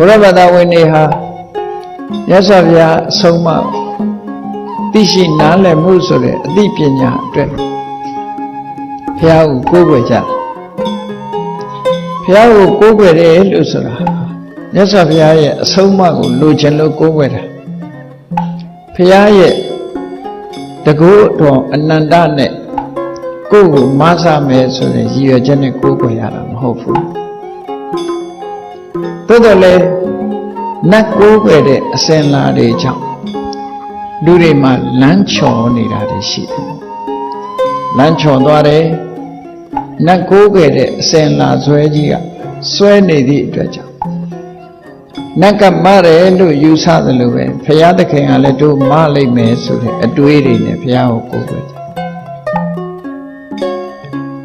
ဘုရားဘာသာဝင်တွေဟာရသော်ဗျာအဆုံးအမသိရှိနားလည်မှုဆိုတဲ့အသိပညာအတွက်ဘုရားကိုကိုးကွယ်ကြတယ်ဘုရားကိုကိုးကွယ်တယ်လို့ဆိုတာမြတ်စွာဘုရားရဲ့အဆုံးအမကိုလိုချင်လို့ကိုးကွယ်တာဘုရားရဲ့တကုတော်အနန္တနဲ့ကိုယ့်ကိုမဆမယ်ဆိုတဲ့ရည်ရွယ်ချက်နဲ့ကိုးကွယ်ရတာမဟုတ်ဘူး သို့တော်လည်းနတ်ကိုးကွယ်တဲ့အစင်လာတွေကြောင့်လူတွေမှာလမ်းချော်နေတာတွေရှိတယ်လမ်းချော်သွားတယ်နတ်ကိုးကွယ်တဲ့အစင်လာဆွဲကြီးကဆွဲနေသည့်အတွက်ကြောင့်နတ်ကမတယ်လို့ယူဆသလိုပဲဘုရားသခင်ကလည်းတို့မလိုက်မယ်ဆိုတဲ့အတွေးတွေနဲ့ဘုရားကိုကိုးကွယ်ကြ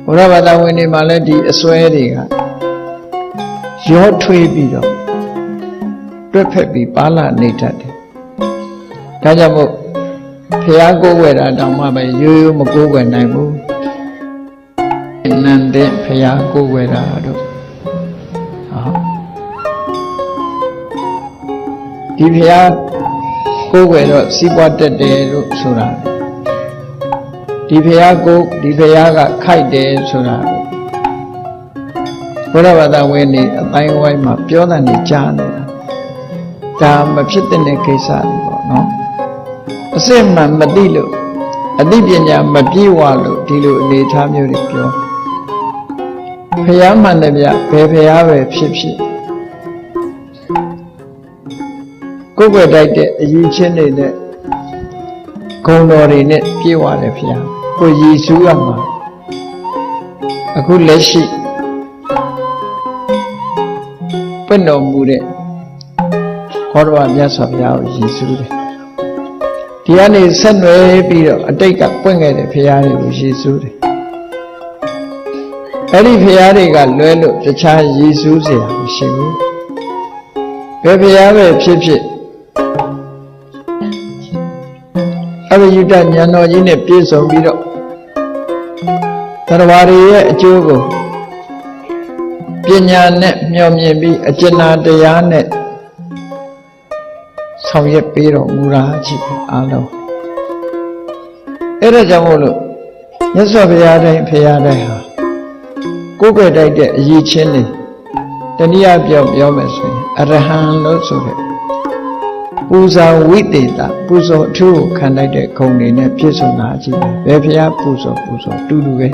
ဘုရားဘာသာဝင်တွေမှာလည်းဒီအစွဲတွေက ရောထွေးပြီးတော့တွက်ဖက်ပြီးပါလာနေတတ်တယ်ဒါကြောင့်မို့ဘုရားကိုးကွယ်တာတောင်မှပဲရိုးရိုးမကိုးကွယ်နိုင်ဘူးနန္တဲ့ဘုရားကိုးကွယ်တာတို့ဟာဒီဘုရားကိုးကွယ်တော့စီးပွားတက်တယ်လို့ဆိုတာဒီဘုရားကိုဒီဘုရားကခိုက်တယ်ဆိုတာ ဘုရားဘာသာဝင်နေအတိုင်းဝိုင်းမှာပြောတာနေကြားနေတာဒါမဖြစ်တဲ့ကိစ္စတွေပေါ့နော်အစစ်မှန်မသိလို့အသိပညာမပြေဝလို့ဒီလိုအနေထားမျိုးတွေပြောဖះမှန်တယ်ဗျဘယ်ဖះပဲဖြစ်ဖြစ်ကိုယ်ွယ်တိုက်တဲ့အယူချင်းတွေနဲ့ဂုံတော်တွေနဲ့ပြေဝတယ်ဖះကိုရည်စူးရမှာအခုလက်ရှိ ပွင့်တော်မူတဲ့ဟောတော်မြတ်စွာဘုရားကိုရည်စူးတယ်။ဒီကနေဆက်နွယ်ပြီးတော့အတိတ်ကပွင့်ခဲ့တဲ့ဘုရားတွေကိုရည်စူးတယ်။အဲ့ဒီဘုရားတွေကလွဲလို့တခြားရည်စူးစရာမရှိဘူး။ဘယ်ဘုရားပဲဖြစ်ဖြစ်အဘယုတဉာဏ်တော်ကြီးနဲ့ပြည့်စုံပြီးတော့သရဝရရဲ့အကျိုးကို ပညာနဲ့မျှော်မြင်ပြီးအကျဉ်းတရားနဲ့ဆောင်ရွက်ပေးတော်မူတာကြီးပဲအားလုံးအဲ့ဒါကြောင့်မို့လို့မြတ်စွာဘုရားတိုင်းဖရာတိုင်းဟာကိုယ်ွယ်တိုက်တဲ့အရေးချင်းတွေတနည်းအားပြောပြောမယ်ဆိုရင်အရဟံလို့ဆိုတဲ့ပူဇော်ဝိတေတာပူဇော်အထူးကိုခံလိုက်တဲ့ဂုဏ်တွေနဲ့ပြည့်စုံတာကြီးပဲဘယ်ဖရာပူဇော်ပူဇော်တူတူပဲ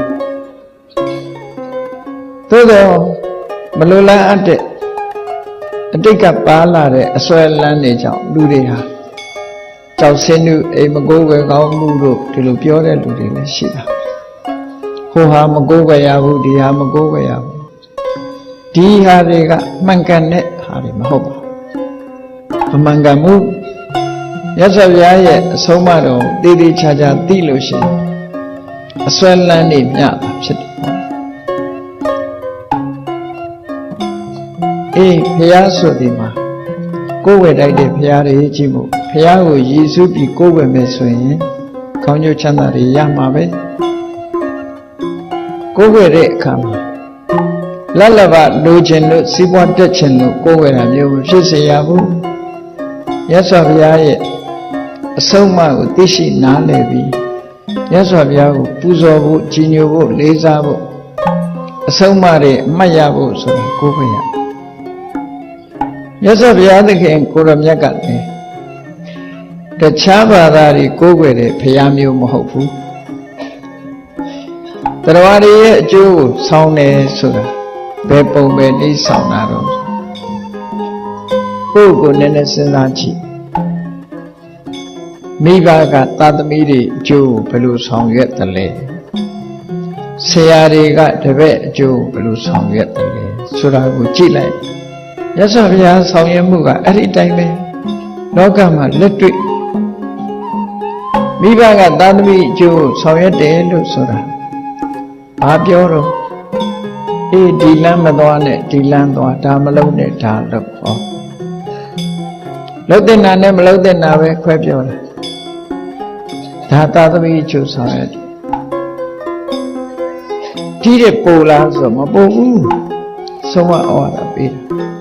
သို့တော့ မလိုလားအပ်တဲ့အတိတ်ကပါလာတဲ့အစွဲလန်းတွေကြောင့်လူတွေဟာကြောက်စင်းလူအိမ်မကိုးွယ်ကောင်းမှုတို့ဒီလိုပြောတဲ့လူတွေလည်းရှိတာဟိုဟာမကိုးွယ်ရဘူးဒီဟာမကိုးွယ်ရဘူးဒီဟာတွေကမှန်ကန်တဲ့ဟာတွေမဟုတ်ပါဘူးမမှန်ကန်မှုရသော်ဘုရားရဲ့အဆုံးအမတော်တည်တည်ချာချာသိလို့ရှိရင်အစွဲလန်းတွေမြတာဖြစ်တယ် အေးဖះဆိုဒီမှာကိုယ်ဝယ်တိုက်တဲ့ဖះတွေကြည့်မို့ဖះကိုရည်စူးပြီးကိုယ်ဝယ်မယ်ဆိုရင်ခေါင်းကျိုးချမ်းသာတွေရမှာပဲကိုယ်ဝယ်တဲ့အခါမှာလတ်လဘလိုချင်လို့စီးပွားတက်ချင်လို့ကိုယ်ဝယ်တာမျိုးမဖြစ်စေရဘူးရသော်ဘုရားရဲ့အဆုံးအမကိုသိရှိနားလည်ပြီးရသော်ဘုရားကိုပူဇော်ဖို့ကြီးညိုဖို့လေးစားဖို့အဆုံးအမတွေအမှတ်ရဖို့ဆိုတာကိုယ်ဝယ်ရ မြတ်စွာဘုရားသခင်ကိုရမြတ်ကလည်းတခြားဘာသာတွေကိုးကွယ်တဲ့ဘုရားမျိုးမဟုတ်ဘူးတရားတွေရဲ့အကျိုးကိုဆောင်းတယ်ဆိုတာဘယ်ပုံပဲနေဆောင်းတာတော့ကိုယ့်ကိုနည်းနည်းစဉ်းစားကြည့်မိဘကသာသမီတွေအကျိုးကိုဘယ်လိုဆောင်ရွက်တယ်လဲဆရာတွေကတပည့်အကျိုးကိုဘယ်လိုဆောင်ရွက်တယ်လဲဆိုတာကိုကြည့်လိုက် ရသော်ဘုရားဆောင်ရွက်မှုကအဲ့ဒီတိုင်းပဲလောကမှာလက်တွေ့မိဘကသာသမီအကျိုးဆောင်ရွက်တယ်လို့ဆိုတာဘာပြောတော့အေးဒီလမ်းမသွားနဲ့ဒီလမ်းသွားဒါမလုံးနဲ့ဒါလို့ဟောလုံးတဲ့နာနဲ့မလုံးတဲ့နာပဲခွဲပြောတာဒါသာသမီအကျိုးဆောင်ရွက်ဒီတဲ့ပူလားဆိုမပူဘူးဆုံးမဩဝါဒပေးတာ